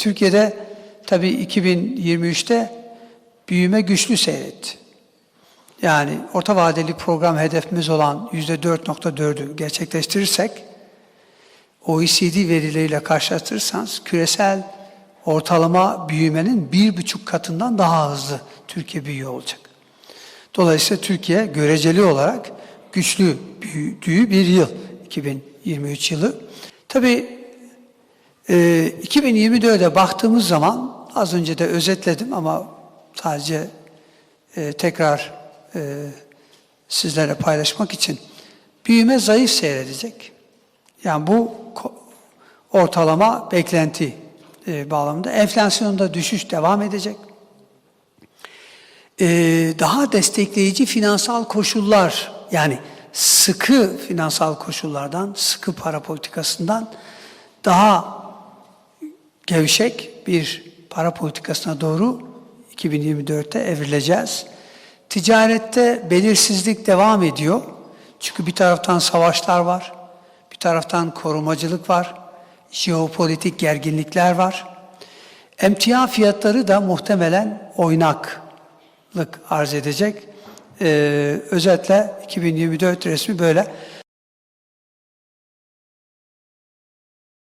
Türkiye'de tabii 2023'te büyüme güçlü seyretti. Yani orta vadeli program hedefimiz olan %4.4'ü gerçekleştirirsek OECD verileriyle karşılaştırırsanız küresel ortalama büyümenin bir buçuk katından daha hızlı Türkiye büyüyor olacak. Dolayısıyla Türkiye göreceli olarak güçlü büyüdüğü bir yıl 2023 yılı. Tabii e, 2024'e baktığımız zaman az önce de özetledim ama sadece e, tekrar e, sizlerle paylaşmak için büyüme zayıf seyredecek. Yani bu ortalama beklenti e, bağlamında. Enflasyonda düşüş devam edecek. E, daha destekleyici finansal koşullar yani sıkı finansal koşullardan, sıkı para politikasından daha gevşek bir para politikasına doğru 2024'te evrileceğiz. Ticarette belirsizlik devam ediyor. Çünkü bir taraftan savaşlar var, bir taraftan korumacılık var, jeopolitik gerginlikler var. Emtia fiyatları da muhtemelen oynaklık arz edecek. Ee, özetle 2024 resmi böyle.